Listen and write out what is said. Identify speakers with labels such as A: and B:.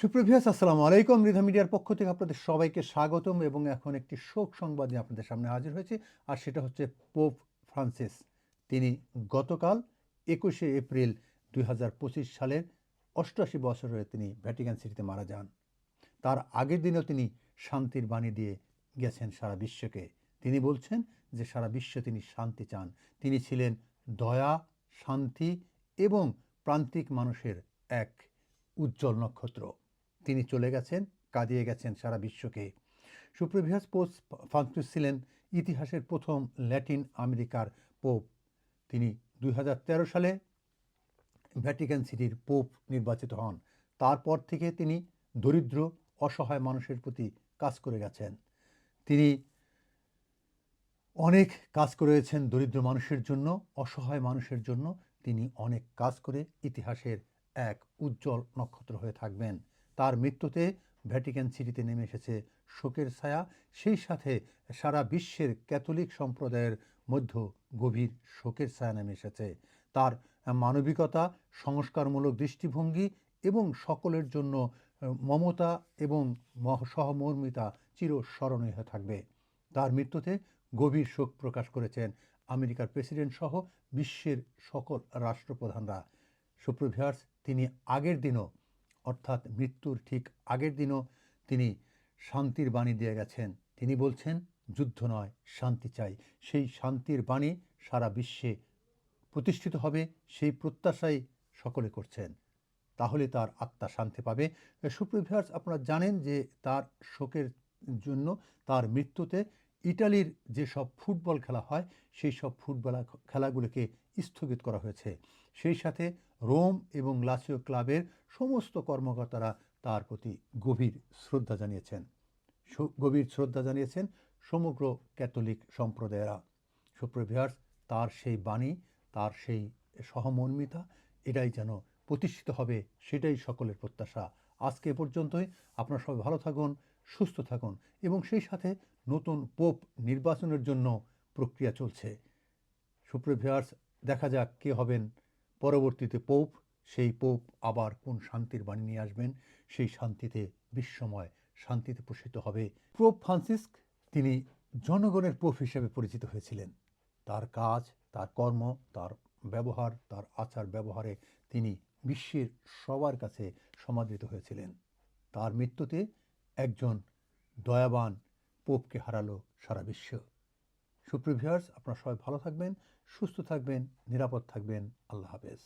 A: সুপ্রভিয়াস আসসালামু আলাইকুম রিধা মিডিয়ার পক্ষ থেকে আপনাদের সবাইকে স্বাগতম এবং এখন একটি শোক সংবাদ নিয়ে আপনাদের সামনে হাজির হয়েছে আর সেটা হচ্ছে পোপ ফ্রান্সিস তিনি গতকাল একুশে এপ্রিল দুই সালের অষ্টআশি বছরে তিনি ভ্যাটিকান সিটিতে মারা যান তার আগের দিনেও তিনি শান্তির বাণী দিয়ে গেছেন সারা বিশ্বকে তিনি বলছেন যে সারা বিশ্ব তিনি শান্তি চান তিনি ছিলেন দয়া শান্তি এবং প্রান্তিক মানুষের এক উজ্জ্বল নক্ষত্র তিনি চলে গেছেন কাঁদিয়ে গেছেন সারা বিশ্বকে সুপ্রিভিয়াস পোস ফ্রান্সিস ছিলেন ইতিহাসের প্রথম ল্যাটিন আমেরিকার পোপ তিনি দুই সালে ভ্যাটিকান সিটির পোপ নির্বাচিত হন তারপর থেকে তিনি দরিদ্র অসহায় মানুষের প্রতি কাজ করে গেছেন তিনি অনেক কাজ করেছেন দরিদ্র মানুষের জন্য অসহায় মানুষের জন্য তিনি অনেক কাজ করে ইতিহাসের এক উজ্জ্বল নক্ষত্র হয়ে থাকবেন তার মৃত্যুতে ভ্যাটিক্যান সিটিতে নেমে এসেছে শোকের ছায়া সেই সাথে সারা বিশ্বের ক্যাথলিক সম্প্রদায়ের মধ্য গভীর শোকের ছায়া নেমে এসেছে তার মানবিকতা সংস্কারমূলক দৃষ্টিভঙ্গি এবং সকলের জন্য মমতা এবং সহমর্মিতা চিরস্মরণীয় হয়ে থাকবে তার মৃত্যুতে গভীর শোক প্রকাশ করেছেন আমেরিকার প্রেসিডেন্ট সহ বিশ্বের সকল রাষ্ট্রপ্রধানরা সুপ্রভিয়ার্স তিনি আগের দিনও অর্থাৎ মৃত্যুর ঠিক আগের দিনও তিনি শান্তির বাণী দিয়ে গেছেন তিনি বলছেন যুদ্ধ নয় শান্তি চাই সেই শান্তির বাণী সারা বিশ্বে প্রতিষ্ঠিত হবে সেই প্রত্যাশাই সকলে করছেন তাহলে তার আত্মা শান্তি পাবে সুপ্রিভার্স আপনারা জানেন যে তার শোকের জন্য তার মৃত্যুতে ইটালির যে সব ফুটবল খেলা হয় সেই সব ফুটবল খেলাগুলোকে স্থগিত করা হয়েছে সেই সাথে রোম এবং লাসিও ক্লাবের সমস্ত কর্মকর্তারা তার প্রতি গভীর শ্রদ্ধা জানিয়েছেন গভীর শ্রদ্ধা জানিয়েছেন সমগ্র ক্যাথলিক সম্প্রদায়েরা সুপ্রভিয়ার্স তার সেই বাণী তার সেই সহমর্মিতা এটাই যেন প্রতিষ্ঠিত হবে সেটাই সকলের প্রত্যাশা আজকে পর্যন্তই আপনারা সবাই ভালো থাকুন সুস্থ থাকুন এবং সেই সাথে নতুন পোপ নির্বাচনের জন্য প্রক্রিয়া চলছে সুপ্রিভিয়ার্স দেখা যাক কে হবেন পরবর্তীতে পোপ সেই পোপ আবার কোন শান্তির বাণী নিয়ে আসবেন সেই শান্তিতে বিশ্বময় শান্তিতে পোষিত হবে পোপ ফ্রান্সিস্ক তিনি জনগণের পোপ হিসেবে পরিচিত হয়েছিলেন তার কাজ তার কর্ম তার ব্যবহার তার আচার ব্যবহারে তিনি বিশ্বের সবার কাছে সমাদৃত হয়েছিলেন তার মৃত্যুতে একজন দয়াবান পোপকে হারালো সারা বিশ্ব সুপ্রিভিয়ার্স আপনারা সবাই ভালো থাকবেন সুস্থ থাকবেন নিরাপদ থাকবেন আল্লাহ হাফেজ